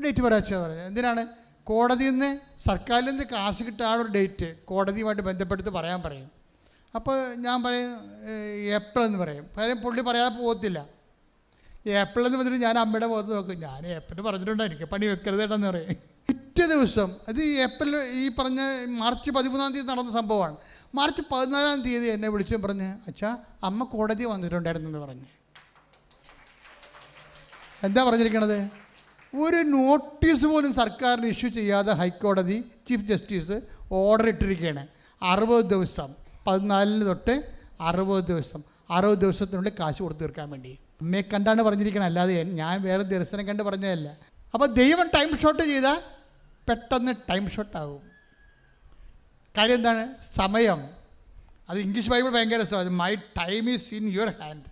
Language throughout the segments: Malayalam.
ഒരു ഡേറ്റ് പറയാച്ചാ പറഞ്ഞു എന്തിനാണ്? കോടതിയിൽ നിന്ന് സർക്കാരിൽ നിന്ന് കാശ് കിട്ടാൻ ഒരു ഡേറ്റ് കോടതിയുമായിട്ട് ബന്ധപ്പെടുത്ത് പറയാൻ പറയും. അപ്പോൾ ഞാൻ പറയും ഏപ്രിൽ എന്ന് പറയും. കാര്യം പുള്ളി പറയാതെ പോകത്തില്ല. ഏപ്രിൽ എന്ന് പറഞ്ഞിട്ട് ഞാൻ അമ്മയുടെ മുഖത്ത് നോക്കും. ഞാൻ ഏപ്രിൽ പറഞ്ഞിട്ടുണ്ട് എനിക്ക് പണി വെക്കരുത് എന്ന് പറയും. പിറ്റേ ദിവസം അത് ഏപ്രിൽ ഈ പറഞ്ഞ മാർച്ച് പതിമൂന്നാം തീയതി നടന്ന സംഭവമാണ്. മാർച്ച് പതിനാലാം തീയതി എന്നെ വിളിച്ചു പറഞ്ഞ് അച്ഛാ അമ്മ കോടതി വന്നിട്ടുണ്ടായിരുന്നു എന്ന് പറഞ്ഞ്. എന്താ പറഞ്ഞിരിക്കണത്? ഒരു നോട്ടീസ് പോലും സർക്കാരിന് ഇഷ്യൂ ചെയ്യാതെ ഹൈക്കോടതി ചീഫ് ജസ്റ്റിസ് ഓർഡർ ഇട്ടിരിക്കുകയാണ്. അറുപത് ദിവസം പതിനാലിന് തൊട്ട് അറുപത് ദിവസം അറുപത് ദിവസത്തിനുള്ളിൽ കാശ് കൊടുത്തു തീർക്കാൻ വേണ്ടി. അമ്മയെ കണ്ടാണ് പറഞ്ഞിരിക്കണം അല്ലാതെ ഞാൻ വേറെ ദർശനം കണ്ട് പറഞ്ഞതല്ല. അപ്പോൾ ദൈവം ടൈം ഷോട്ട് ചെയ്താൽ പെട്ടെന്ന് ടൈം ഷോട്ടാകും കാര്യം എന്താണ്? സമയം. അത് ഇംഗ്ലീഷ് ബൈബിൾ ഭയങ്കര രസമാണ്. My time is in your hand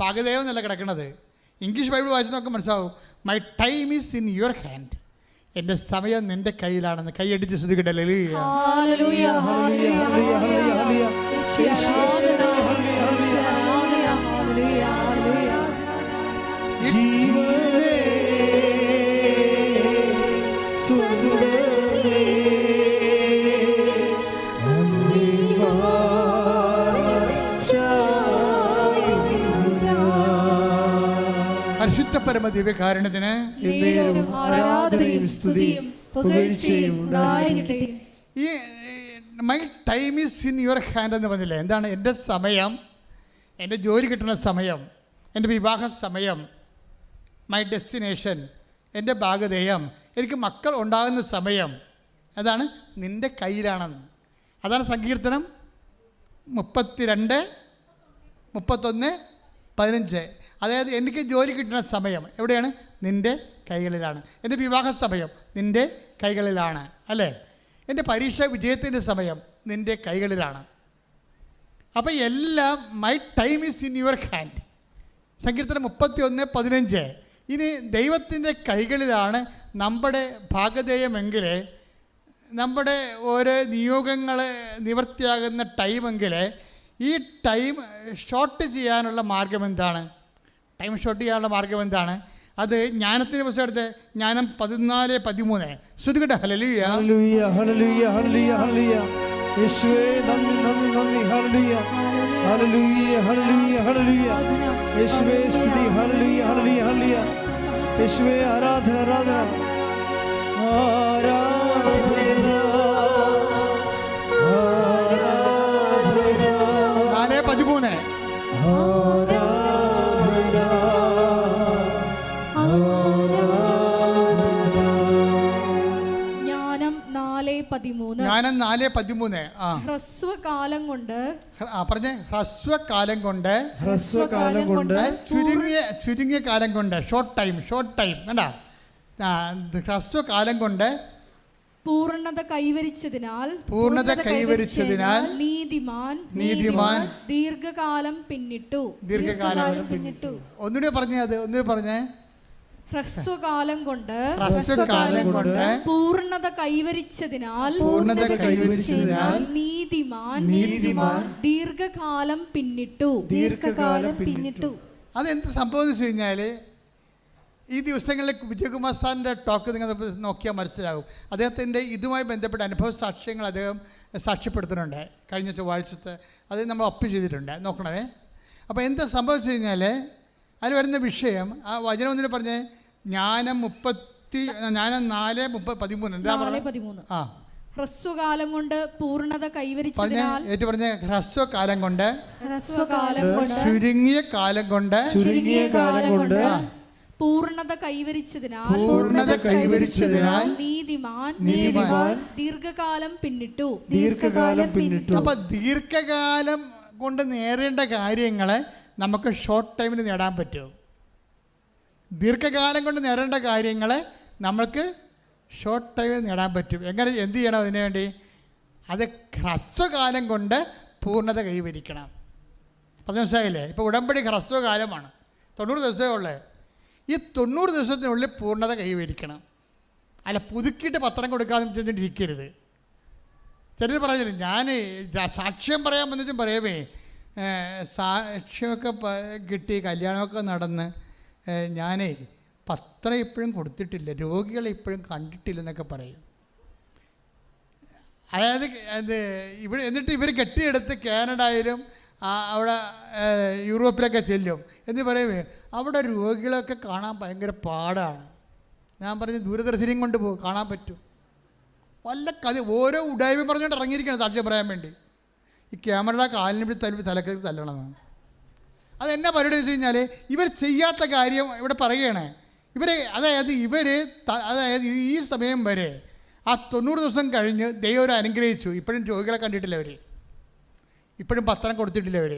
പകുതയോ എന്നല്ല കിടക്കണത്. ഇംഗ്ലീഷ് ബൈബിൾ വായിച്ച് നോക്കാൻ മനസ്സിലാവും. My time is in your hand എന്റെ സമയം നിന്റെ കയ്യിലാണെന്ന് കൈയടിച്ച് ശ്രദ്ധിക്കട്ടെ. ഹല്ലേലൂയ പരിശുദ്ധ പരമ ദിവ്യകാരണത്തിന് ഈ my time is in your hand എന്ന് പറഞ്ഞില്ലേ? എന്താണ് എന്റെ സമയം? എന്റെ ജോലി കിട്ടുന്ന സമയം? എന്റെ വിവാഹ സമയം? മൈ ഡെസ്റ്റിനേഷൻ എന്റെ ഭാഗധേയം? എനിക്ക് മക്കൾ ഉണ്ടാകുന്ന സമയം? അതാണ് നിന്റെ കയ്യിലാണെന്ന്. അതാണ് സങ്കീർത്തനം മുപ്പത്തിരണ്ട് മുപ്പത്തൊന്ന് പതിനഞ്ച്. അതായത് എനിക്ക് ജോലി കിട്ടുന്ന സമയം എവിടെയാണ്? നിന്റെ കൈകളിലാണ്. എന്റെ വിവാഹ സമയം നിന്റെ കൈകളിലാണ് അല്ലേ? എന്റെ പരീക്ഷ വിജയത്തിന്റെ സമയം നിന്റെ കൈകളിലാണ്. അപ്പോൾ എല്ലാം my time is in your hand സങ്കീർത്തനം മുപ്പത്തി ഒന്ന് പതിനഞ്ച്. ഇനി ദൈവത്തിന്റെ കൈകളിലാണ് നമ്മുടെ ഭാഗധേയമെങ്കിൽ നമ്മുടെ ഓരോ നിയോഗങ്ങൾ നിവൃത്തിയാകുന്ന ടൈമെങ്കിൽ ഈ ടൈം ഷോർട്ട് ചെയ്യാനുള്ള മാർഗം എന്താണ്? ടൈം ഷോർട്ട് ചെയ്യാനുള്ള മാർഗം എന്താണ്? അത് ജ്ഞാനത്തിന്റെ എടുത്ത് ജ്ഞാനം പതിനാല് പതിമൂന്ന്. ശ്രുതികട്ടെ ഹലലിയ ഹല്ലേലൂയ യേശുവേ യേശുവേ സ്തുതി യേശുവേ ആരാധന ആരാധന. ആരാധന പതിമൂന്ന് ജ്ഞാനം നാല് പതിമൂന്ന്. ആ. ഹ്രസ്വകാലം കൊണ്ട് ആ പറഞ്ഞേ. ഹ്രസ്വകാലം കൊണ്ട് ഹ്രസ്വകാലം കൊണ്ട് ചുരുങ്ങിയ ചുരുങ്ങിയ കാലം കൊണ്ട്. ഷോർട്ട് ടൈം ഷോർട്ട് ടൈം വേണ്ട ഹ്രസ്വകാലം കൊണ്ട് പൂർണത കൈവരിച്ചതിനാൽ പൂർണത കൈവരിച്ചതിനാൽ നീതിമാൻ നീതിമാൻ ദീർഘകാലം പിന്നിട്ടു. ദീർഘകാലം പിന്നിട്ടു. ഒന്നുകൂടി പറഞ്ഞേ അത് ഒന്നുകൂടി പറഞ്ഞേ. ഹ്രസ്വകാലം കൊണ്ട് ഹ്രസ്വകാലം കൊണ്ട് പൂർണത കൈവരിച്ചതിനാൽ പൂർണത കൈവരിച്ചതിനാൽ നീതിമാൻ നീതിമാൻ ദീർഘകാലം പിന്നിട്ടു. ദീർഘകാലം പിന്നിട്ടു. അതെന്ത് സംഭവം എന്ന് വെച്ച് കഴിഞ്ഞാൽ ഈ ദിവസങ്ങളിൽ വിജയകുമാർ സാറിന്റെ ടോക്ക് നിങ്ങൾ നോക്കിയാൽ മനസ്സിലാകും. അദ്ദേഹത്തിന്റെ ഇതുമായി ബന്ധപ്പെട്ട അനുഭവ സാക്ഷ്യങ്ങൾ അദ്ദേഹം സാക്ഷ്യപ്പെടുത്തുന്നുണ്ട്. കഴിഞ്ഞ ചൊവ്വാഴ്ചത്തെ അത് നമ്മൾ ഒപ്പ് ചെയ്തിട്ടുണ്ട്. നോക്കണേ അപ്പോൾ എന്താ സംഭവിച്ചു കഴിഞ്ഞാൽ അതിൽ വരുന്ന വിഷയം ആ വചനം ഒന്നിന് പറഞ്ഞ് ജ്ഞാനം മുപ്പത്തി ജ്ഞാനം നാല് പതിമൂന്ന്. എന്താ പതിമൂന്ന്. ആ. ഹ്രസ്വകാലം കൊണ്ട് പൂർണത പറഞ്ഞ കൈവരിച്ചതിനാൽ ഏറ്റു പറഞ്ഞ ഹ്രസ്വകാലം കൊണ്ട് ഹ്രസ്വകാലം കൊണ്ട് ചുരുങ്ങിയ കാലം കൊണ്ട് ചുരുങ്ങിയ കാലം കൊണ്ട് പൂർണത കൈവരിച്ചതിനാൽ പൂർണത കൈവരിച്ചതിനാൽ നീതിമാൻ നീതിമാൻ ദീർഘകാലം പിന്നിട്ടു. ദീർഘകാലം പിന്നിട്ടു. അപ്പൊ ദീർഘകാലം കൊണ്ട് നേടേണ്ട കാര്യങ്ങളെ നമുക്ക് ഷോർട്ട് ടൈമിൽ നേടാൻ പറ്റും. ദീർഘകാലം കൊണ്ട് നേടേണ്ട കാര്യങ്ങളെ നമ്മൾക്ക് ഷോർട്ട് ടൈമിൽ നേടാൻ പറ്റും. എങ്ങനെ എന്ത് ചെയ്യണം അതിനു വേണ്ടി? അത് ഹ്രസ്വകാലം കൊണ്ട് പൂർണത കൈവരിക്കണം. പറഞ്ഞ മനസ്സിലായില്ലേ? ഇപ്പോൾ ഉടമ്പടി ഹ്രസ്വകാലമാണ്. തൊണ്ണൂറ് ദിവസമേ ഉള്ളേ. ഈ തൊണ്ണൂറ് ദിവസത്തിനുള്ളിൽ പൂർണത കൈവരിക്കണം. അല്ല പുതുക്കിയിട്ട് പത്രം കൊടുക്കാതെ ചെന്നിട്ടിരിക്കരുത് ചിലർ പറഞ്ഞില്ല ഞാൻ സാക്ഷ്യം പറയാൻ വന്നിട്ടും പറയുമേ സാക്ഷ്യമൊക്കെ കിട്ടി കല്യാണമൊക്കെ നടന്ന് ഞാനേ പത്രം ഇപ്പോഴും കൊടുത്തിട്ടില്ല. രോഗികളെ ഇപ്പോഴും കണ്ടിട്ടില്ലെന്നൊക്കെ പറയും. അതായത് അത് ഇവിടെ എന്നിട്ട് ഇവർ കെട്ടിയെടുത്ത് കാനഡയിലും അവിടെ യൂറോപ്പിലൊക്കെ ചെല്ലും. എന്ന് പറയുമേ അവിടെ രോഗികളൊക്കെ കാണാൻ ഭയങ്കര പാടാണ്. ഞാൻ പറഞ്ഞു ദൂരദർശനം കൊണ്ട് പോകും കാണാൻ പറ്റും. വല്ല കഥ ഓരോ ഉടായ്മ പറഞ്ഞുകൊണ്ട് ഇറങ്ങിയിരിക്കണം സാക്ഷ്യം പറയാൻ വേണ്ടി. ഈ ക്യാമറയുടെ കാലിന് പിടി തല തലക്കറി തല്ലണമെന്നാണ് അതെന്നാ പരിപാടി വെച്ച് കഴിഞ്ഞാൽ ഇവർ ചെയ്യാത്ത കാര്യം ഇവിടെ പറയുകയാണ്. ഇവരെ അതായത് ഇവർ അതായത് ഈ സമയം വരെ ആ തൊണ്ണൂറ് ദിവസം കഴിഞ്ഞ് ദൈവം അനുഗ്രഹിച്ചു. ഇപ്പോഴും രോഗികളെ കണ്ടിട്ടില്ല അവർ ഇപ്പോഴും പത്രം കൊടുത്തിട്ടില്ല അവർ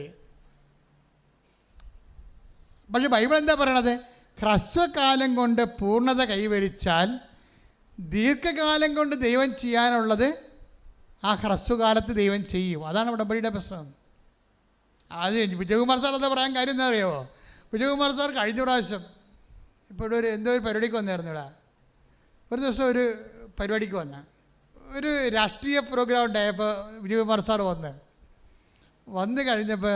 പക്ഷെ ബൈബിൾ എന്താ പറയണത്? ഹ്രസ്വകാലം കൊണ്ട് പൂർണത കൈവരിച്ചാൽ ദീർഘകാലം കൊണ്ട് ദൈവം ചെയ്യാനുള്ളത് ആ ഹ്രസ്വകാലത്ത് ദൈവം ചെയ്യും. അതാണ് ഉടമ്പടിയുടെ പ്രശ്നം. അത് വിജയകുമാർ സാർ എന്താ പറയാൻ കാര്യം എന്താ അറിയാമോ വിജയകുമാർ സാർ കഴിഞ്ഞ പ്രാവശ്യം ഇപ്പോൾ ഇവിടെ ഒരു എന്തോ ഒരു പരിപാടിക്ക് വന്നായിരുന്നു ഇവിടെ. ഒരു ദിവസം ഒരു പരിപാടിക്ക് വന്ന. ഒരു രാഷ്ട്രീയ പ്രോഗ്രാം ഉണ്ടായപ്പോൾ വിജയകുമാർ സാർ വന്ന്. വന്ന് കഴിഞ്ഞപ്പോൾ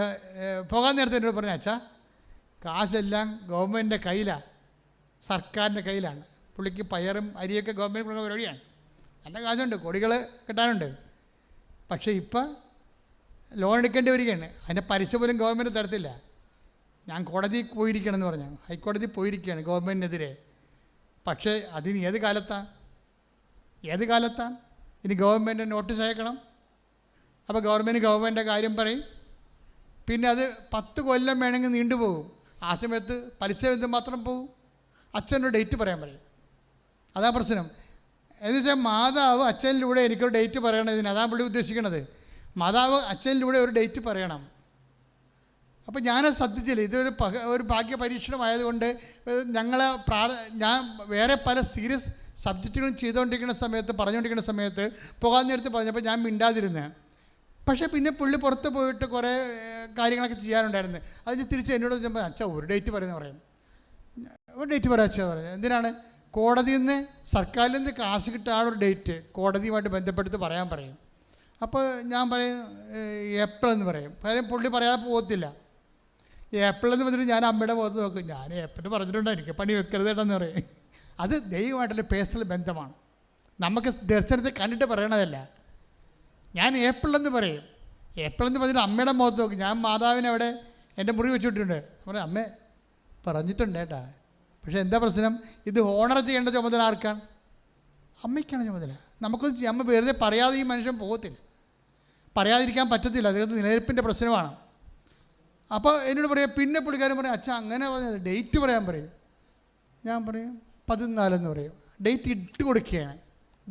പോകാൻ നേരത്തെ എന്നോട് പറഞ്ഞ അച്ഛാ കാശെല്ലാം ഗവൺമെന്റിന്റെ കയ്യിലാണ് സർക്കാരിന്റെ കയ്യിലാണ്. പുള്ളിക്ക് പയറും അരിയൊക്കെ ഗവൺമെന്റ് കൊടുക്കുന്ന പരിപാടിയാണ്. നല്ല കാശുണ്ട് കൊടികൾ കിട്ടാനുണ്ട്. പക്ഷേ ഇപ്പം ലോൺ എടുക്കേണ്ടി വരികയാണ്. അതിന്റെ പലിശ പോലും ഗവൺമെന്റ് തരത്തില്ല. ഞാൻ കോടതിയിൽ പോയിരിക്കണം എന്ന് പറഞ്ഞു. ഹൈക്കോടതി പോയിരിക്കുകയാണ് ഗവൺമെന്റിനെതിരെ പക്ഷേ അതിന് ഏത് കാലത്താണ് ഏത് കാലത്താണ് ഇനി ഗവൺമെന്റ് നോട്ടീസ് അയക്കണം. അപ്പോൾ ഗവൺമെന്റ് ഗവൺമെന്റ് കാര്യം പറയും. പിന്നെ അത് പത്ത് കൊല്ലം വേണമെങ്കിൽ നീണ്ടുപോകും ആ സമയത്ത് പലിശ എന്ത് മാത്രം പോകും അച്ഛനൊരു ഡേറ്റ് പറയാൻ പറയും. അതാ പ്രശ്നം. എന്ന് വെച്ചാൽ മാതാവ് അച്ഛനിലൂടെ എനിക്കൊരു ഡേറ്റ് പറയണം ഇതിന് അതാണ് പുള്ളി ഉദ്ദേശിക്കണത്. മാതാവ് അച്ഛനിലൂടെ ഒരു ഡേറ്റ് പറയണം. അപ്പോൾ ഞാൻ ശ്രദ്ധിച്ചില്ല. ഇതൊരു ഒരു ഭാഗ്യ പരീക്ഷണമായതുകൊണ്ട് ഞങ്ങൾ പ്രാ ഞാൻ വേറെ പല സീരിയസ് സബ്ജക്റ്റുകളും ചെയ്തുകൊണ്ടിരിക്കുന്ന സമയത്ത് പറഞ്ഞുകൊണ്ടിരിക്കുന്ന സമയത്ത് പോകാൻ നേരത്ത് പറഞ്ഞപ്പോൾ ഞാൻ മിണ്ടാതിരുന്നത് പക്ഷേ പിന്നെ പുള്ളി പുറത്ത് പോയിട്ട് കുറേ കാര്യങ്ങളൊക്കെ ചെയ്യാനുണ്ടായിരുന്നു അതിന് തിരിച്ച് എന്നോട് ചോദിച്ചപ്പോൾ അച്ഛ ഒരു ഡേറ്റ് പറയുന്നത് പറയും. ഒരു ഡേറ്റ് പറയാം അച്ഛ പറയാം. എന്തിനാണ്? കോടതിയിൽ നിന്ന് സർക്കാരിൽ നിന്ന് കാശ് കിട്ടാനുള്ള ഡേറ്റ് കോടതിയുമായിട്ട് ബന്ധപ്പെടുത്ത് പറയാൻ പറയും. അപ്പോൾ ഞാൻ പറയും എന്ന് പറയും? കാര്യം പുള്ളി പറയാതെ പോകത്തില്ല. എന്ന് പറഞ്ഞിട്ട് ഞാൻ അമ്മയുടെ മുഖത്ത് നോക്കും. ഞാൻ ഏപ്രിൽ പറഞ്ഞിട്ടുണ്ട് എനിക്ക് പണി വെക്കരുത് കേട്ടെന്ന് പറയും. അത് ദൈവമായിട്ടുള്ള പേഴ്സണൽ ബന്ധമാണ്. നമുക്ക് ദർശനത്തെ കണ്ടിട്ട് പറയണതല്ല. ഞാൻ ഏപ്രിൽ എന്ന് പറയും? ഏപ്രിൽ എന്ന് പറഞ്ഞിട്ട് അമ്മയുടെ മുഖത്ത് നോക്കും. ഞാൻ മാതാവിനെ അവിടെ എന്റെ മുറി വെച്ചിട്ടുണ്ട് പറഞ്ഞു അമ്മ പറഞ്ഞിട്ടുണ്ട് കേട്ടാ പക്ഷേ എന്താ പ്രശ്നം? ഇത് ഓണർ ചെയ്യേണ്ട ചുമതല ആർക്കാണ്? അമ്മയ്ക്കാണ് ചുമതല. നമുക്ക് അമ്മ വെറുതെ പറയാതെ ഈ മനുഷ്യൻ പോകത്തില്ല. പറയാതിരിക്കാൻ പറ്റത്തില്ല. അദ്ദേഹത്തിന് നിലനിൽപ്പിന്റെ പ്രശ്നമാണ്. അപ്പോൾ എന്നോട് പറയാം പിന്നെ പുള്ളിക്കാരൻ പറയും അച്ഛാ അങ്ങനെ പറഞ്ഞ ഡേറ്റ് പറയാൻ പറയും. ഞാൻ പറയും പതിനാലെന്ന് പറയും. ഡേറ്റ് ഇട്ട് കൊടുക്കുകയാണ്.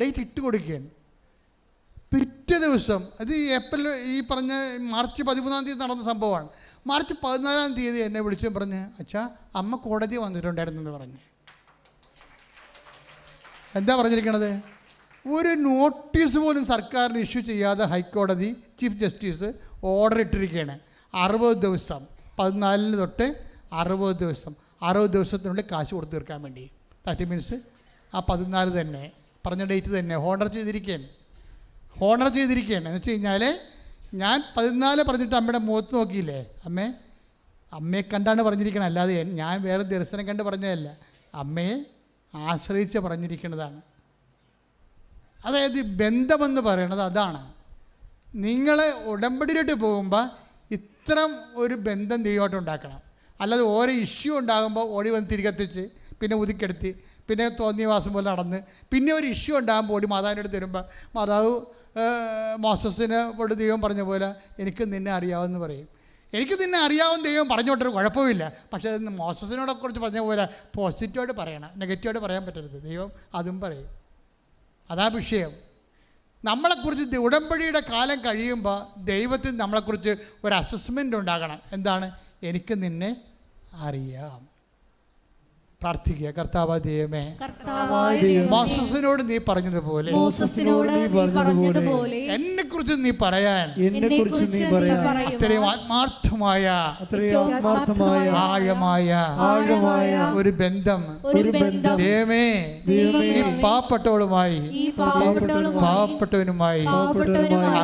ഡേറ്റ് ഇട്ട് കൊടുക്കുകയാണ്. പിറ്റേ ദിവസം അത് ഏപ്രിൽ ഈ പറഞ്ഞ മാർച്ച് പതിമൂന്നാം തീയതി നടന്ന സംഭവമാണ്. മാർച്ച് പതിനാലാം തീയതി എന്നെ വിളിച്ചു പറഞ്ഞ് അച്ഛാ അമ്മ കോടതി വന്നിട്ടുണ്ടായിരുന്നെന്ന് പറഞ്ഞ്. എന്താ പറഞ്ഞിരിക്കണത്? ഒരു നോട്ടീസ് പോലും സർക്കാരിന് ഇഷ്യൂ ചെയ്യാതെ ഹൈക്കോടതി ചീഫ് ജസ്റ്റിസ് ഓർഡർ ഇട്ടിരിക്കുകയാണ്. അറുപത് ദിവസം പതിനാലിന് തൊട്ട് അറുപത് ദിവസം. അറുപത് ദിവസത്തിനുള്ളിൽ കാശ് കൊടുത്തു തീർക്കാൻ വേണ്ടി. ദാറ്റ് മീൻസ് ആ പതിനാല് തന്നെ. പറഞ്ഞ ഡേറ്റ് തന്നെ. ഹോണർ ചെയ്തിരിക്കുകയാണ്. ഹോണർ ചെയ്തിരിക്കുകയാണ്. എന്ന് വെച്ച് കഴിഞ്ഞാൽ ഞാൻ പതിനാല് പറഞ്ഞിട്ട് അമ്മയുടെ മുഖത്ത് നോക്കിയില്ലേ? അമ്മേ അമ്മയെ കണ്ടാണ് പറഞ്ഞിരിക്കണം അല്ലാതെ ഞാൻ വേറെ ദർശനം കണ്ട് പറഞ്ഞതല്ല. അമ്മയെ ആശ്രയിച്ച് പറഞ്ഞിരിക്കുന്നതാണ് അതായത് ബന്ധമെന്ന് പറയണത് അതാണ്. നിങ്ങൾ ഉടമ്പടിയിലോട്ട് പോകുമ്പോൾ ഇത്തരം ഒരു ബന്ധം ദൈവമായിട്ട് ഉണ്ടാക്കണം. അല്ലാതെ ഓരോ ഇഷ്യൂ ഉണ്ടാകുമ്പോൾ ഓടി വന്ന് തിരികെത്തിച്ച് പിന്നെ ഉതിക്കെടുത്തി പിന്നെ തോന്നിയവാസം പോലെ നടന്ന് പിന്നെ ഒരു ഇഷ്യൂ ഉണ്ടാകുമ്പോൾ ഓടി മാതാവിന്റെ അടുത്ത് വരുമ്പോൾ മാതാവ് മോസസിനെ കൊണ്ട് ദൈവം പറഞ്ഞ പോലെ എനിക്ക് നിന്നെ അറിയാമെന്ന് പറയും. എനിക്ക് നിന്നെ അറിയാവുന്ന ദൈവം പറഞ്ഞോട്ടൊരു കുഴപ്പമില്ല. പക്ഷേ മോസസിനോടെ കുറിച്ച് പറഞ്ഞ പോലെ പോസിറ്റീവായിട്ട് പറയണം നെഗറ്റീവായിട്ട് പറയാൻ പറ്റരുത്. ദൈവം അതും പറയും. അതാ വിഷയം. നമ്മളെക്കുറിച്ച് ഉടമ്പടിയുടെ കാലം കഴിയുമ്പോൾ ദൈവത്തിന് നമ്മളെക്കുറിച്ച് ഒരു അസസ്മെന്റ് ഉണ്ടാകണം. എന്താണ്? എനിക്ക് നിന്നെ അറിയാം. പ്രാർത്ഥിക്കുക. കർത്താവാദിയമേ ദൈവമേ കർത്താവായ ദൈവമേ, മോസസിനോട് നീ പറഞ്ഞതുപോലെ എന്നെ കുറിച്ച് നീ പറയാൻ എന്നെ കുറിച്ച് നീ പറയാൻ അത്രയും ആത്മാർത്ഥമായ ആത്മാർത്ഥമായ ആഴമായ ആഴമായ ഒരു ബന്ധം ഒരു ബന്ധം ദൈവമേ ഈ പാവപ്പെട്ടവളുമായി പാവപ്പെട്ടവനുമായി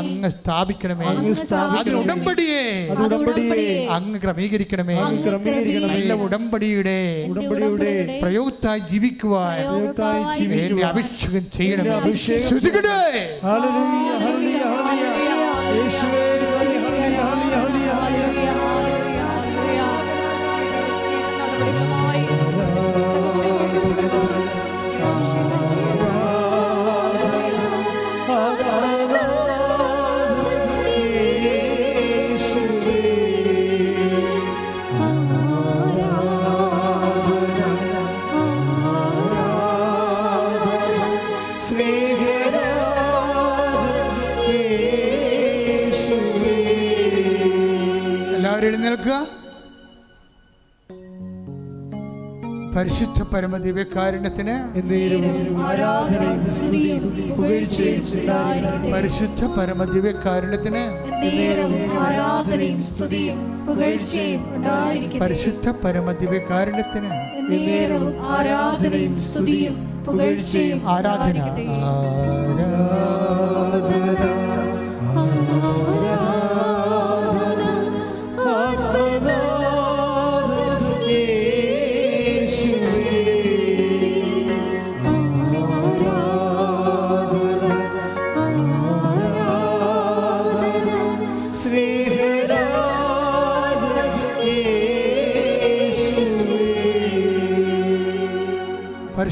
അങ്ങ് സ്ഥാപിക്കണമേ. അതിന് ഉടമ്പടിയെ. അത് ഉടമ്പടിയെ. അങ്ങ് ക്രമീകരിക്കണമേ. അങ്ങ് ക്രമീകരിക്കണമേ. നല്ല ഉടമ്പടിയുടെ ഉടമ്പടിയുടെ പ്രയോക്തായി ജീവിക്കുവാൻ എന്നെ അഭിഷേകം ചെയ്യണം എന്നെ അഭിഷേകം യേശുവേ എഴുന്നേൽക്കുക പരിശുദ്ധ പരമ ദിവ്യകാരുണ്യത്തിന് ആരാധനയും സ്തുതിയും പുകഴ്ചയും ഉണ്ടായിരിക്കട്ടെ. പരിശുദ്ധ പരമ ദിവ്യകാരുണ്യത്തിന് എന്നേരം ആരാധനയും സ്തുതിയും പുകഴ്ചയും ഉണ്ടായിരിക്കട്ടെ. പരിശുദ്ധ പരമ ദിവ്യകാരുണ്യത്തിന് എന്നേരം ആരാധനയും ആരാധന.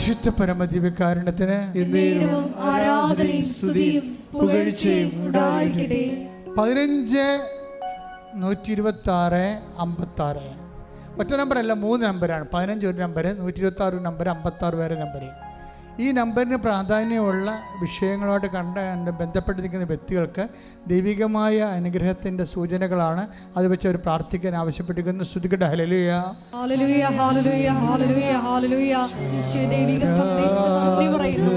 പരിശുദ്ധ പരമദിവ്യകാരണത്തിന് പതിനഞ്ച് നൂറ്റി ഇരുപത്തി ആറ് അമ്പത്തി ആറ് ഒറ്റ നമ്പറല്ല മൂന്ന് നമ്പറാണ്. പതിനഞ്ച് ഒരു നമ്പർ നൂറ്റി ഇരുപത്തി ആറ് നമ്പർ അമ്പത്തി ആറ് വേറെ നമ്പർ ഈ നമ്പറിന് പ്രാധാന്യമുള്ള വിഷയങ്ങളുമായിട്ട് കണ്ട ബന്ധപ്പെട്ടിരിക്കുന്ന വ്യക്തികൾക്ക് ദൈവികമായ അനുഗ്രഹത്തിന്റെ സൂചനകളാണ് അത് വെച്ച് അവർ പ്രാർത്ഥിക്കാൻ ആവശ്യപ്പെട്ടിരിക്കുന്ന ശ്രുതികട ഹലലുയ ദൈവിക സന്ദേശം പറയുന്നു.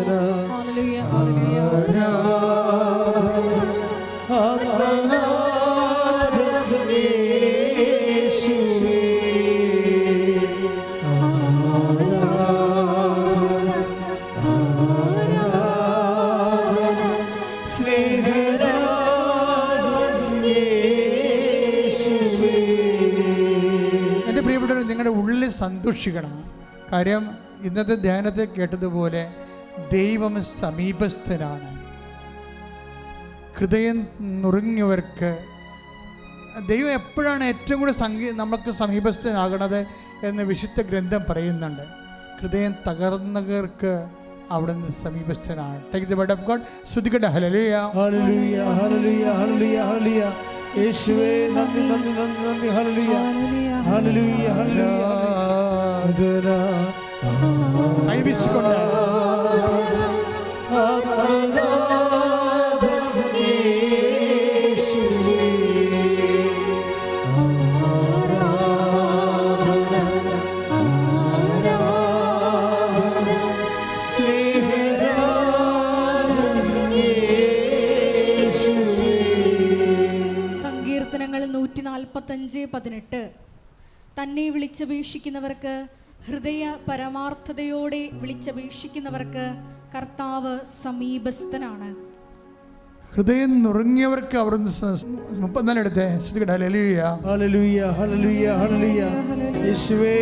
ഹല്ലേലൂയ നിങ്ങളുടെ ഉള്ളിൽ സന്തോഷിക്കണം. കാര്യം ഇന്നത്തെ ധ്യാനത്തെ കേട്ടതുപോലെ ദൈവം സമീപസ്ഥനാണ് ഹൃദയം നുറുങ്ങിയവർക്ക് ദൈവം എപ്പോഴാണ് ഏറ്റവും കൂടുതൽ സംഗീ നമുക്ക് സമീപസ്ഥനാകണത് എന്ന് വിശുദ്ധ ഗ്രന്ഥം പറയുന്നുണ്ട്. ഹൃദയം തകർന്നവർക്ക് അവിടുന്ന് സമീപസ്ഥനാണ്. Take the word of God ശ്രുതികട ഹലലിയ ഹലിയ ഹലിയ ഹല്ലേലൂയ ഹല്ലേലൂയ. യേശുവേ നന്ദി നന്ദി നന്ദി നന്ദി. ഹല്ലുയ ഹല്ലുയ ഹല്ലുയ ആരാധന. കൈവീശിക്കൊണ്ട് സങ്കീർത്തനങ്ങൾ നാൽപ്പത്തഞ്ച് പതിനെട്ട്. തന്നെ വിളിച്ചപേക്ഷിക്കുന്നവർക്ക് ഹൃദയ പരമാർത്ഥതയോടെ വിളിച്ചപേക്ഷിക്കുന്നവർക്ക് കർത്താവ് സമീപസ്ഥനാണ്. ഹൃദയം നുറങ്ങിയവർക്ക് അവർ മുപ്പത്തിനാല് എടുത്തേ. ഹലലിയ ഹലലിയ യേശുവേ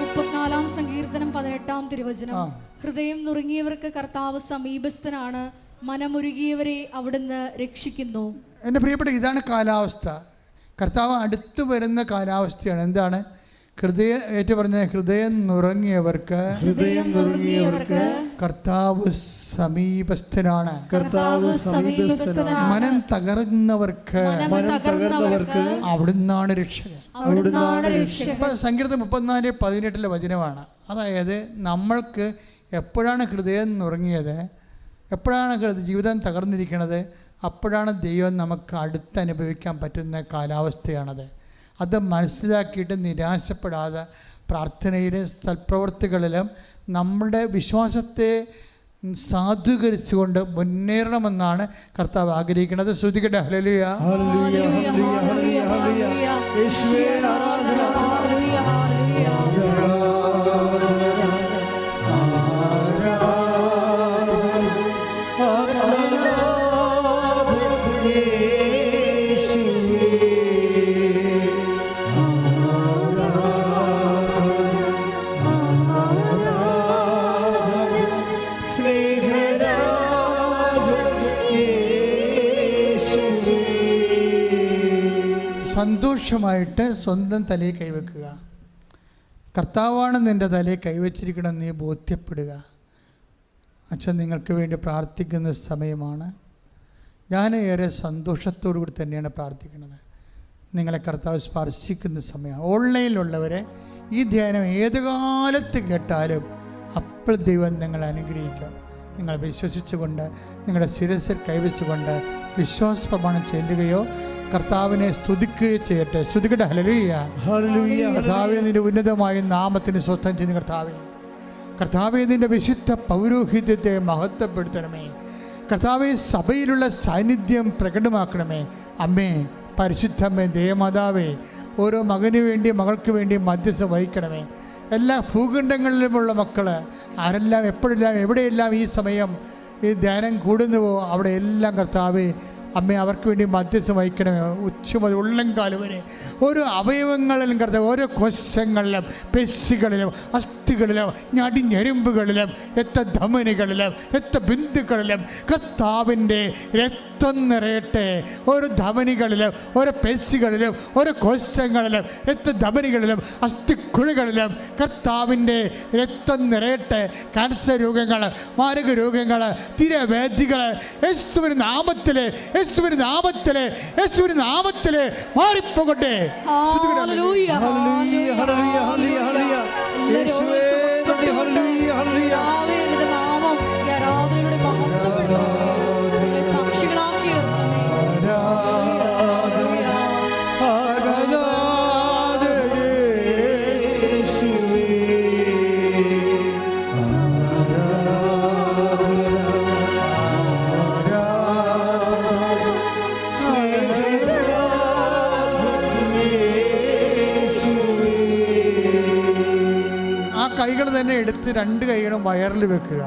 മുപ്പത്തിനാലാം സങ്കീർത്തനം പതിനെട്ടാം തിരുവചനം. ഹൃദയം നുറുങ്ങിയവർക്ക് കർത്താവ് സമീപസ്ഥനാണ്. മനമുരുകിയവരെ അവിടുന്ന് രക്ഷിക്കുന്നു. എന്റെ പ്രിയപ്പെട്ട ഇതാണ് കാലാവസ്ഥ. കർത്താവ് അടുത്ത് വരുന്ന കാലാവസ്ഥയാണ്. എന്താണ്? ഹൃദയ ഏറ്റു പറഞ്ഞ ഹൃദയം നുറങ്ങിയവർക്ക് ഹൃദയം നുറങ്ങിയവർക്ക് കർത്താവ് സമീപസ്ഥനാണ്. കർത്താവ് സമീപസ്ഥനാണ്. മനം തകർന്നവർക്ക് മനം തകർന്നവർക്ക് അവിടുന്നാണ് രക്ഷ. അവിടുന്നാണ് ഇപ്പം സങ്കീർത്തം മുപ്പത്തിനാല് പതിനെട്ടിലെ വചനമാണ്. അതായത് നമ്മൾക്ക് എപ്പോഴാണ് ഹൃദയം നുറങ്ങിയത്? എപ്പോഴാണ് ജീവിതം തകർന്നിരിക്കുന്നത് അപ്പോഴാണ് ദൈവം നമുക്ക് അടുത്ത് അനുഭവിക്കാൻ പറ്റുന്ന കാലാവസ്ഥയാണത്. അത് മനസ്സിലാക്കിയിട്ട് നിരാശപ്പെടാതെ പ്രാർത്ഥനയിലും സൽപ്രവൃത്തികളിലും നമ്മുടെ വിശ്വാസത്തെ സാധൂകരിച്ചുകൊണ്ട് മുന്നേറണമെന്നാണ് കർത്താവ് ആഗ്രഹിക്കുന്നത്. ശ്രുതികട്ടെ ഹലലിയ സന്തോഷമായിട്ട് സ്വന്തം തലയിൽ കൈവെക്കുക. കർത്താവാണ് നിന്റെ തലയിൽ കൈവച്ചിരിക്കണമെന്ന് നീ ബോധ്യപ്പെടുക. അച്ഛൻ നിങ്ങൾക്ക് വേണ്ടി പ്രാർത്ഥിക്കുന്ന സമയമാണ്. ഞാൻ ഏറെ സന്തോഷത്തോടു കൂടി തന്നെയാണ് പ്രാർത്ഥിക്കുന്നത്. നിങ്ങളെ കർത്താവ് സ്പർശിക്കുന്ന സമയം. ഓൺലൈനിലുള്ളവരെ ഈ ധ്യാനം ഏത് കാലത്ത് കേട്ടാലും അപ്പോൾ ദൈവം നിങ്ങളെ അനുഗ്രഹിക്കാം. നിങ്ങൾ വിശ്വസിച്ചുകൊണ്ട് നിങ്ങളുടെ ശിരസിൽ കൈവച്ചുകൊണ്ട് വിശ്വാസ പ്രമാണം ചെല്ലുകയോ കർത്താവിനെ സ്തുതിക്കുകയോ ചെയ്യട്ടെ. സ്തുതിക്കട്ടെ. ഹലലുയ്യ കർത്താവെ നിന്റെ ഉന്നതമായ നാമത്തിന് സ്വസ്ഥം ചെയ്യുന്ന കർത്താവെ. കർത്താവെ നിന്റെ വിശുദ്ധ പൗരോഹിത്യത്തെ മഹത്വപ്പെടുത്തണമേ. കർത്താവെ സഭയിലുള്ള സാന്നിധ്യം പ്രകടമാക്കണമേ. അമ്മേ പരിശുദ്ധമ്മേ ദേവമാതാവേ ഓരോ മകന് വേണ്ടി മകൾക്ക് വേണ്ടി മധ്യസ്ഥ വഹിക്കണമേ. എല്ലാ ഭൂഖണ്ഡങ്ങളിലുമുള്ള മക്കൾ ആരെല്ലാം എപ്പോഴെല്ലാം എവിടെയെല്ലാം ഈ സമയം ഈ ധ്യാനം കൂടുന്നുവോ അവിടെ എല്ലാം കർത്താവേ അമ്മ അവർക്ക് വേണ്ടി മധ്യസ്ഥം വഹിക്കണമേ. ഉച്ച മുതൽ ഉള്ളംകാലം വരെ ഓരോ അവയവങ്ങളിലും കർത്താവ് ഓരോ കോശങ്ങളിലും പെശികളിലും അസ്ഥികളിലും ഞടിഞ്ഞെരുമ്പുകളിലും എത്ര ധമനികളിലും എത്ര ബിന്ദുക്കളിലും കർത്താവിന്റെ രക്തം നിറയട്ടെ. ഓരോ ധമനികളിലും ഓരോ പെശികളിലും ഓരോ കോശങ്ങളിലും എത്ര ധമനികളിലും അസ്ഥിക്കുഴികളിലും കർത്താവിന്റെ രക്തം നിറയട്ടെ. ക്യാൻസർ രോഗങ്ങൾ മാരക രോഗങ്ങൾ തിരവേദികൾ യേശുവിന്റെ നാമത്തിൽ യേശുവിന് നാമത്തിൽ യേശുവിന് നാമത്തിൽ മാറിപ്പോകട്ടെ. ഹല്ലേലൂയ, ഹല്ലേലൂയ ഹല്ലേലൂയ ഹല്ലേലൂയ ഹല്ലേലൂയ. യേശുവേ ഹല്ലേലൂയ ഹല്ലേലൂയ. കൈകൾ എടുത്ത് രണ്ട് കൈകളും വയറിൽ വെക്കുക.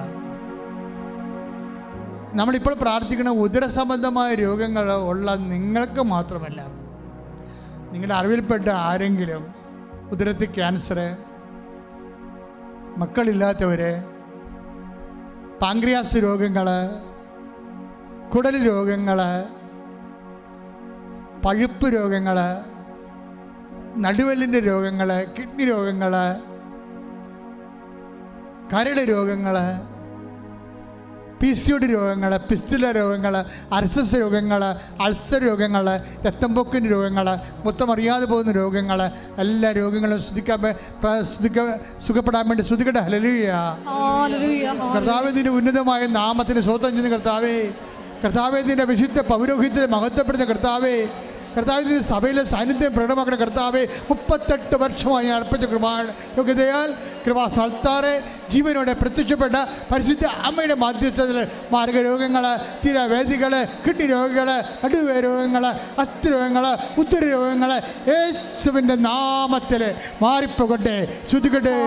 നമ്മളിപ്പോൾ പ്രാർത്ഥിക്കുന്ന ഉദര സംബന്ധമായ രോഗങ്ങൾ ഉള്ള നിങ്ങൾക്ക് മാത്രമല്ല നിങ്ങളുടെ അറിവിൽപ്പെട്ട ആരെങ്കിലും ഉദരത്തിൽ ക്യാൻസർ മക്കളില്ലാത്തവർ പാങ്ക്രിയാസ് രോഗങ്ങൾ കുടൽ രോഗങ്ങൾ പഴുപ്പ് രോഗങ്ങൾ നടുവല്ലിന്റെ രോഗങ്ങൾ കിഡ്നി രോഗങ്ങൾ കരട് രോഗങ്ങൾ പി സി ഒടി രോഗങ്ങൾ പിസ്തുല രോഗങ്ങൾ അർസസ് രോഗങ്ങൾ അൾസർ രോഗങ്ങൾ രക്തം പൊക്കിന്റെ രോഗങ്ങൾ മൊത്തം അറിയാതെ പോകുന്ന രോഗങ്ങൾ എല്ലാ രോഗങ്ങളും ശ്രദ്ധിക്കാൻ ശ്രദ്ധിക്ക സുഖപ്പെടാൻ വേണ്ടി ശ്രദ്ധിക്കട്ടെ. ഹലലിയ ഹല്ലേലൂയ, കർത്താവെ ഉന്നതമായ നാമത്തിന് സ്വന്തം ചെയ്യുന്ന കർത്താവേ. കർത്താവേദിന്റെ വിശുദ്ധ പൗരോഹിത്യത്തെ മഹത്വപ്പെടുന്ന കർത്താവേ. കർത്താവ് നിന്റെ സഭയിലെ സാന്നിധ്യം പ്രകടമാക്കുന്ന കർത്താവെ മുപ്പത്തെട്ട് വർഷമായി ഞാൻ അർപ്പിച്ച കൃപാണ്. യോഗ്യതയാൽ കൃപാ സൽത്താറെ ജീവനോടെ പ്രത്യക്ഷപ്പെട്ട പരിശുദ്ധ അമ്മയുടെ മാധ്യസ്ഥത്തിൽ മാർഗരോഗങ്ങൾ തീരവേദികൾ കിഡ്നി രോഗങ്ങൾ നടുവേ രോഗങ്ങൾ അസ്ഥി രോഗങ്ങൾ ഉത്തര രോഗങ്ങൾ യേശുവിന്റെ നാമത്തിൽ മാറിപ്പോകട്ടെ ശ്രുതിക്കട്ടെ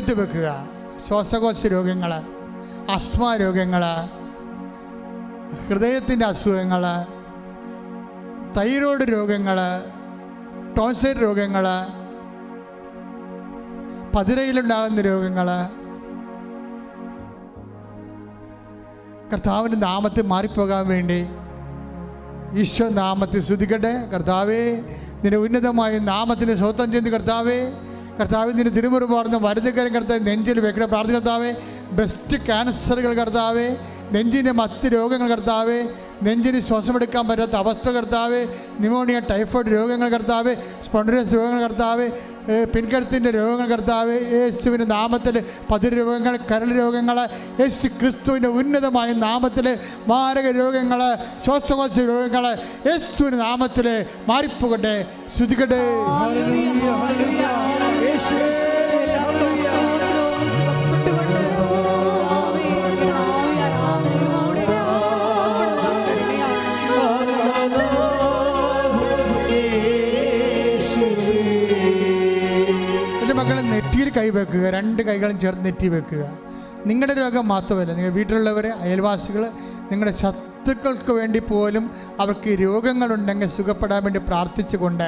നെഞ്ചത്ത് വെക്കുക. ശ്വാസകോശ രോഗങ്ങൾ അസ്മ രോഗങ്ങൾ ഹൃദയത്തിന്റെ അസുഖങ്ങൾ തൈറോയ്ഡ് രോഗങ്ങൾ ടോൺസൈഡ് രോഗങ്ങൾ പതിരയിലുണ്ടാകുന്ന രോഗങ്ങൾ കർത്താവിന്റെ നാമത്തിൽ മാറിപ്പോകാൻ വേണ്ടി ഈശോ നാമത്തിൽ ശ്രുതിക്കട്ടെ കർത്താവേ നിന്റെ ഉന്നതമായ നാമത്തിന് സ്വത്തം ചെയ്ത് കർത്താവേ. കർത്താവ് തിരുമുറി പാർന്ന വരുന്നക്കാരൻ കർത്താവ് നെഞ്ചിൽ വെക്കണ പ്രാർത്ഥന കർത്താവേ. ബ്രസ്റ്റ് ക്യാൻസറുകൾ കർത്താവേ. നെഞ്ചിന്റെ മറ്റ് രോഗങ്ങൾ കർത്താവേ. നെഞ്ചിന് ശ്വാസമെടുക്കാൻ പറ്റാത്ത അവസ്ഥ കർത്താവ്. ന്യൂമോണിയ ടൈഫോയിഡ് രോഗങ്ങൾ കർത്താവ്. സ്പോണ്ടിനസ് രോഗങ്ങൾ കർത്താവ്. പിൻകഴുത്തിന്റെ രോഗങ്ങൾ കർത്താവ്. യേശുവിന്റെ നാമത്തിൽ പതിര് രോഗങ്ങൾ കരൾ രോഗങ്ങൾ യേശു ക്രിസ്തുവിന്റെ ഉന്നതമായ നാമത്തിൽ മാരക രോഗങ്ങൾ ശ്വാസകോശ രോഗങ്ങൾ യേശുവിന്റെ നാമത്തിൽ മാറിപ്പോകട്ടെ. ശ്രുതിക്കട്ടെ മക്കളെ നെറ്റിയിൽ കൈ വെക്കുക രണ്ട് കൈകളും ചേർത്ത് നെറ്റി വെക്കുക. നിങ്ങളുടെ രോഗം മാത്രമല്ല നിങ്ങൾ വീട്ടിലുള്ളവർ അയൽവാസികൾ നിങ്ങളുടെ ശത്രുക്കൾക്ക് വേണ്ടി പോലും അവർക്ക് രോഗങ്ങളുണ്ടെങ്കിൽ സുഖപ്പെടാൻ വേണ്ടി പ്രാർത്ഥിച്ചുകൊണ്ട്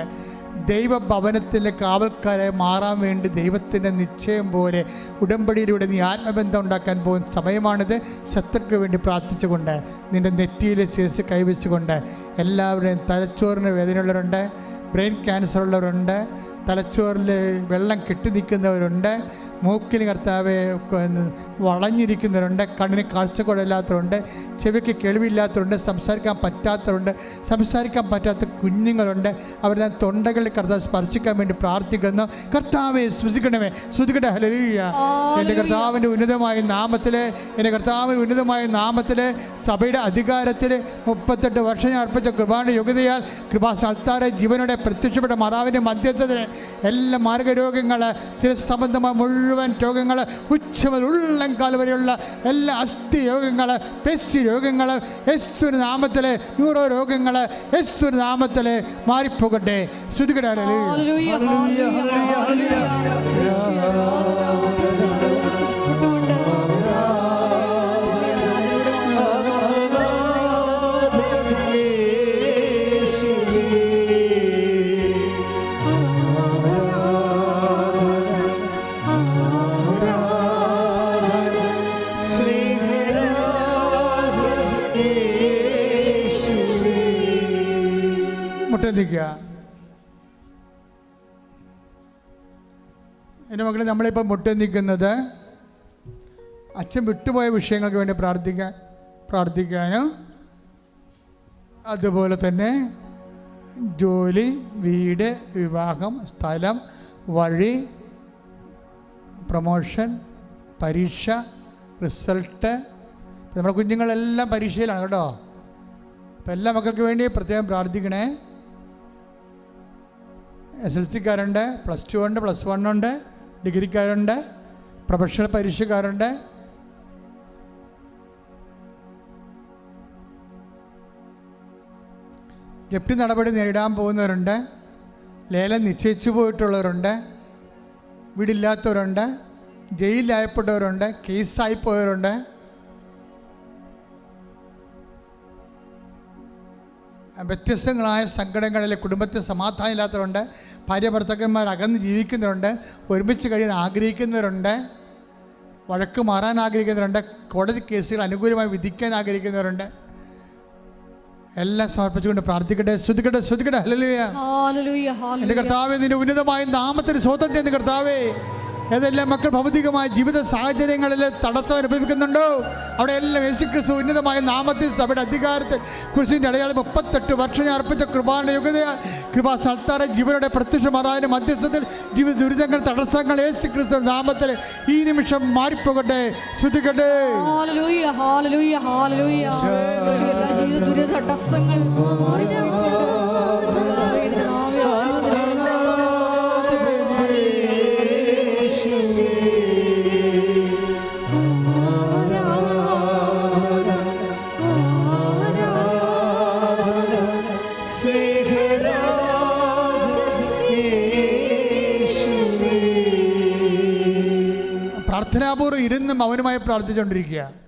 ദൈവഭവനത്തിലെ കാവൽക്കാരെ മാറാൻ വേണ്ടി ദൈവത്തിന്റെ നിശ്ചയം പോലെ ഉടമ്പടിയിലൂടെ നീ ആത്മബന്ധം ഉണ്ടാക്കാൻ പോകുന്ന സമയമാണിത്. ശത്രുക്ക് വേണ്ടി പ്രാർത്ഥിച്ചുകൊണ്ട് നിന്റെ നെറ്റിയിൽ ശിരസ് കൈവച്ചുകൊണ്ട് എല്ലാവരുടെയും തലച്ചോറിന് വേദനയുള്ളവരുണ്ട് ബ്രെയിൻ ക്യാൻസർ ഉള്ളവരുണ്ട് തലച്ചോറിൽ വെള്ളം കെട്ടി നിൽക്കുന്നവരുണ്ട് മൂക്കിന് കർത്താവെ വളഞ്ഞിരിക്കുന്നവരുണ്ട് കണ്ണിന് കാഴ്ചക്കുറവില്ലാത്തവരുണ്ട് ചെവിക്ക് കേൾവിയില്ലാത്തവരുണ്ട് സംസാരിക്കാൻ പറ്റാത്തവരുണ്ട് സംസാരിക്കാൻ പറ്റാത്ത കുഞ്ഞുങ്ങളുണ്ട്. അവരുടെ തൊണ്ടകളിൽ കർത്താവ് സ്പർശിക്കാൻ വേണ്ടി പ്രാർത്ഥിക്കുന്നു. കർത്താവെ ശ്രുതിക്കണമേ ശ്രുതിക്കട്ടെ ഹലലിയ എന്റെ കർത്താവിന്റെ ഉന്നതമായ നാമത്തിൽ എന്റെ കർത്താവിന്റെ ഉന്നതമായ നാമത്തിൽ സഭയുടെ അധികാരത്തിൽ മുപ്പത്തെട്ട് വർഷം ഞാൻ അർപ്പിച്ച കൃപാണ് യോഗ്യതയാൽ കൃപാ സൽത്താരെ ജീവനോടെ പ്രത്യക്ഷപ്പെട്ട മാതാവിന്റെ മധ്യത്തിൽ എല്ലാ മാർഗരോഗങ്ങൾ ശിരസ് സംബന്ധമായ മുഴുവൻ രോഗങ്ങൾ ഉച്ച മുതൽ ഉള്ളംകാൽ വരെയുള്ള എല്ലാ അസ്ഥി രോഗങ്ങൾ പെശി രോഗങ്ങൾ യേശുവിന്റെ നാമത്തിൽ ന്യൂറോ രോഗങ്ങൾ യേശുവിന്റെ നാമത്തിൽ മാറിപ്പോകട്ടെ. ശ്രുതികട എന്റെ മുട്ടി നിൽക്കുന്നത് അച്ഛൻ വിട്ടുപോയ വിഷയങ്ങൾക്ക് വേണ്ടി പ്രാർത്ഥിക്കാൻ പ്രാർത്ഥിക്കാനും അതുപോലെ തന്നെ ജോലി വീട് വിവാഹം സ്ഥലം വഴി പ്രൊമോഷൻ പരീക്ഷ റിസൾട്ട് നമ്മുടെ കുഞ്ഞുങ്ങളെല്ലാം പരീക്ഷയിലാണ് കേട്ടോ. അപ്പം എല്ലാ മക്കൾക്ക് വേണ്ടി പ്രത്യേകം പ്രാർത്ഥിക്കണേ. എസ് എൽ സിക്കാരുണ്ട് പ്ലസ് ടു ഉണ്ട് പ്ലസ് വൺ ഉണ്ട്. ഡിഗ്രിക്കാരുണ്ട് പ്രൊഫഷണൽ പരീക്ഷക്കാരുണ്ട്. ജപ്തി നടപടി നേരിടാൻ പോകുന്നവരുണ്ട് ലേലം നിശ്ചയിച്ചു പോയിട്ടുള്ളവരുണ്ട് വീടില്ലാത്തവരുണ്ട് ജയിലിലായപ്പെട്ടവരുണ്ട് കേസായി പോയവരുണ്ട്. വ്യത്യസ്തങ്ങളായ സങ്കടങ്ങളിൽ കുടുംബത്തിൽ സമാധാനം ഇല്ലാത്തവരുണ്ട് ഭാര്യ ഭർത്താക്കന്മാർ അകന്ന് ജീവിക്കുന്നവരുണ്ട് ഒരുമിച്ച് കഴിയാൻ ആഗ്രഹിക്കുന്നവരുണ്ട് വഴക്ക് മാറാൻ ആഗ്രഹിക്കുന്നവരുണ്ട് കോടതി കേസുകൾ അനുകൂലമായി വിധിക്കാൻ ആഗ്രഹിക്കുന്നവരുണ്ട്. എല്ലാം സമർപ്പിച്ചുകൊണ്ട് പ്രാർത്ഥിക്കട്ടെ ശ്രുതിക്കട്ടെ ശ്രുതിക്കട്ടെ ഹല്ലേലൂയ, എന്റെ കർത്താവേ നിന്റെ ഉന്നതമായ നാമത്തിന് സ്വാതന്ത്ര്യം കർത്താവേ. ഏതെല്ലാം മക്കൾ ഭൗതികമായ ജീവിത സാഹചര്യങ്ങളിൽ തടസ്സം അനുഭവിക്കുന്നുണ്ടോ? അവിടെ എല്ലാം യേശുക്രിസ്തു ഉന്നതമായ നാമത്തിൽ സഭയുടെ അധികാരത്തിൽ കുരിശിന്റെ അടയാളം മുപ്പത്തെട്ട് വർഷം ഞാൻ അർപ്പിച്ച കൃപാന്റെ യോഗ്യതയ. കൃപാ സ്ഥലത്താറെ ജീവനോടെ പ്രത്യക്ഷമാറാനും മധ്യസ്ഥത്തിൽ ജീവിത ദുരിതങ്ങൾ തടസ്സങ്ങൾ യേശു ക്രിസ്തു നാമത്തിൽ ഈ നിമിഷം മാറിപ്പോകട്ടെ. ശ്രുതിക്കട്ടെ ഹല്ലേലൂയ, ഹല്ലേലൂയ, ഹല്ലേലൂയ. എല്ലാ ജീവിത ദുരിത തടസ്സങ്ങൾ പ്രാർത്ഥനാപൂർവം ഇരുന്ന് മൗനമായി പ്രാർത്ഥിച്ചുകൊണ്ടിരിക്കുക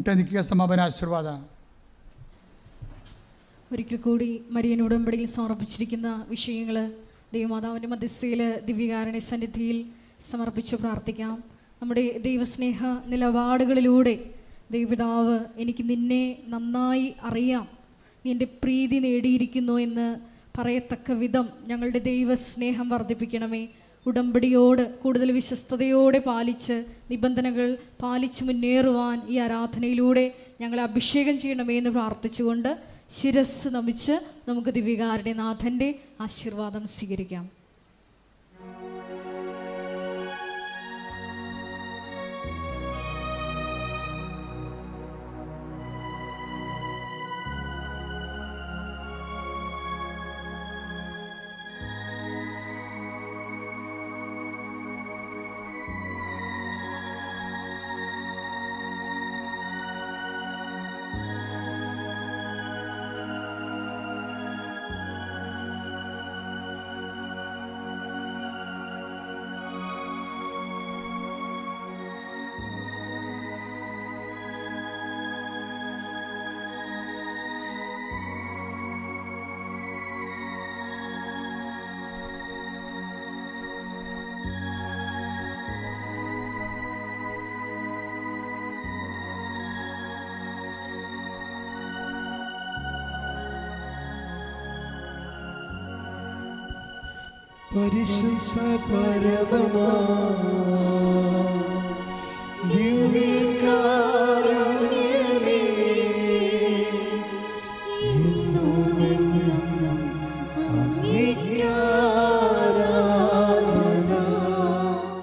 മുട്ടനിക്കുക സമാപന ആശീർവാദ ഒരിക്കൽ കൂടി മരിയൻ ഉടമ്പടിയിൽ സമർപ്പിച്ചിരിക്കുന്ന വിഷയങ്ങൾ ദൈവമാതാവിന്റെ മധ്യസ്ഥയിൽ ദിവ്യകാരണ സന്നിധിയിൽ സമർപ്പിച്ച് പ്രാർത്ഥിക്കാം. നമ്മുടെ ദൈവസ്നേഹ നിലപാടുകളിലൂടെ ദൈവപിതാവ് എനിക്ക് നിന്നെ നന്നായി അറിയാം. നീ എന്റെ പ്രീതി നേടിയിരിക്കുന്നു എന്ന് പറയത്തക്ക വിധം ഞങ്ങളുടെ ദൈവസ്നേഹം വർദ്ധിപ്പിക്കണമേ. ഉടമ്പടിയോട് കൂടുതൽ വിശ്വസ്തയോടെ പാലിച്ച് നിബന്ധനകൾ പാലിച്ച് മുന്നേറുവാൻ ഈ ആരാധനയിലൂടെ ഞങ്ങളെ അഭിഷേകം ചെയ്യണമേ എന്ന് പ്രാർത്ഥിച്ചുകൊണ്ട് ശിരസ് നമിച്ച് നമുക്ക് ദിവ്യകാരുടെ നാഥന്റെ ആശീർവാദം സ്വീകരിക്കാം. പരിശുദ്ധ പരമമാ.